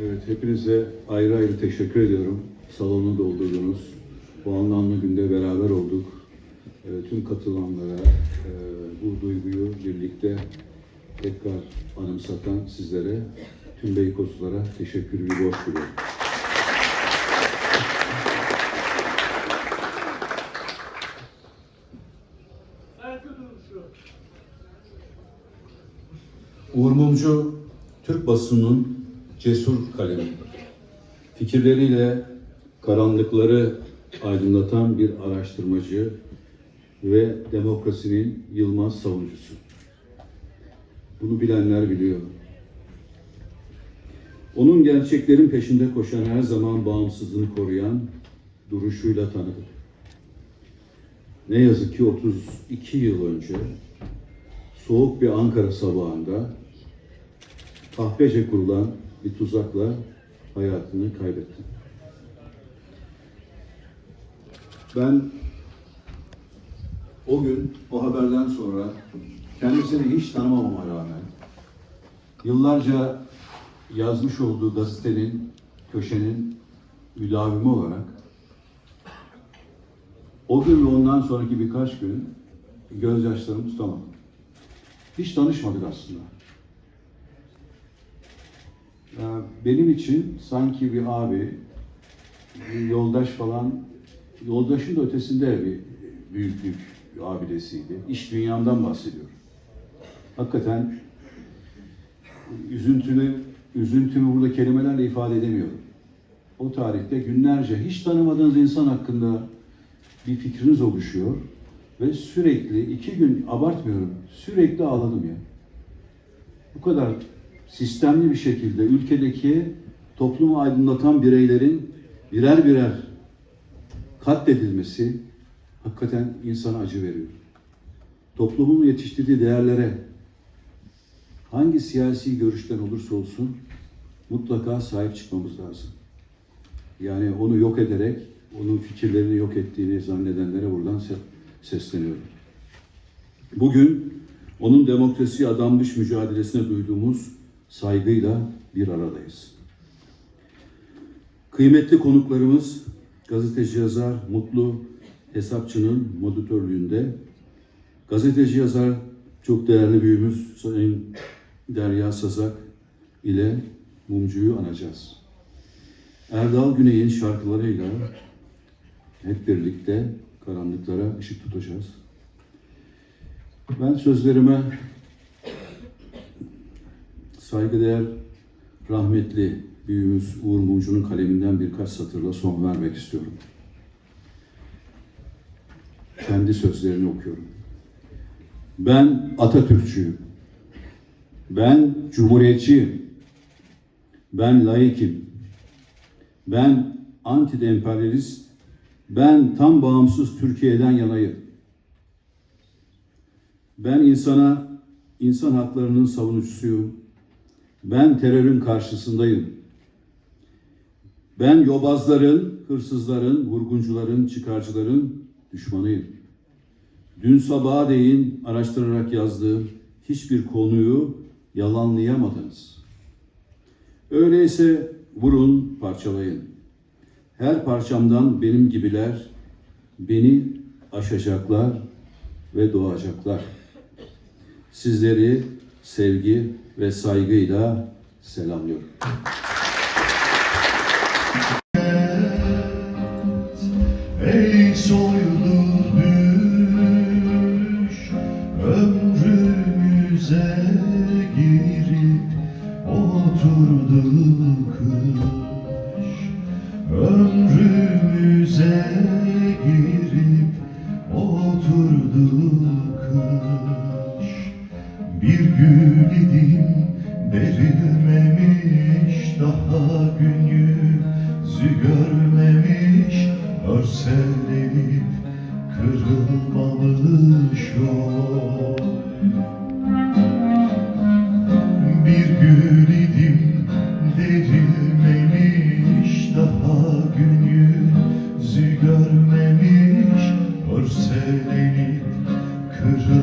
Evet, hepinize ayrı ayrı teşekkür ediyorum. Salonu doldurdunuz. Bu anlamlı günde beraber olduk. Ee, tüm katılanlara e, bu duyguyu birlikte tekrar anımsatan sizlere, tüm Beykozlulara teşekkürü borç biliyorum. Uğur Mumcu, Türk basınının cesur kalemi. Fikirleriyle karanlıkları aydınlatan bir araştırmacı ve demokrasinin yılmaz savunucusu. Bunu bilenler biliyor. Onun gerçeklerin peşinde koşan, her zaman bağımsızlığını koruyan duruşuyla tanıdık. Ne yazık ki 32 yıl önce soğuk bir Ankara sabahında kahpece kurulan bir tuzakla hayatını kaybetti. Ben o gün o haberden sonra kendisini hiç tanımamama rağmen yıllarca yazmış olduğu gazetenin köşenin müdavimi olarak o gün ve ondan sonraki birkaç gün gözyaşlarımı tutamadım. Hiç tanışmadık aslında. Ya benim için sanki bir abi, bir yoldaş falan, yoldaşın da ötesinde bir büyüklük abidesiydi. İş dünyamdan bahsediyorum. Hakikaten üzüntünü, üzüntümü burada kelimelerle ifade edemiyorum. O tarihte günlerce hiç tanımadığınız insan hakkında bir fikriniz oluşuyor ve sürekli iki gün abartmıyorum sürekli ağladım ya. Bu kadar sistemli bir şekilde ülkedeki toplumu aydınlatan bireylerin birer birer katledilmesi hakikaten insana acı veriyor. Toplumun yetiştirdiği değerlere hangi siyasi görüşten olursa olsun mutlaka sahip çıkmamız lazım. Yani onu yok ederek, onun fikirlerini yok ettiğini zannedenlere buradan se- sesleniyorum. Bugün onun demokrasi adanmış mücadelesine duyduğumuz saygıyla bir aradayız. Kıymetli konuklarımız gazeteci yazar Mutlu Hesapçı'nın moderatörlüğünde gazeteci yazar çok değerli büyüğümüz Sayın Derya Sazak ile Mumcu'yu anacağız. Erdal Güney'in şarkılarıyla hep birlikte karanlıklara ışık tutacağız. Ben sözlerime saygıdeğer rahmetli büyüğümüz Uğur Mumcu'nun kaleminden birkaç satırla son vermek istiyorum. Kendi sözlerini okuyorum. Ben Atatürkçüyüm. Ben Cumhuriyetçiyim. Ben laikim. Ben anti-emperyalist. Ben tam bağımsız Türkiye'den yanayım. Ben insana, insan haklarının savunucusuyum. Ben terörün karşısındayım. Ben yobazların, hırsızların, vurguncuların, çıkarcıların düşmanıyım. Dün sabaha değin araştırarak yazdığım hiçbir konuyu yalanlayamadınız. Öyleyse vurun, parçalayın. Her parçamdan benim gibiler beni aşacaklar ve doğacaklar. Sizleri sevgi ve saygıyla selamlıyorum. Ey soylu düş Ömrümüze girip oturdu kış Ömrümüze girip oturdu kış Bir gül idim verilmemiş Daha gün yüzü görmemiş Örselenip kırılmamış oy Bir gül idim derilmemiş Daha gün yüzü görmemiş Örselenip kırılmamış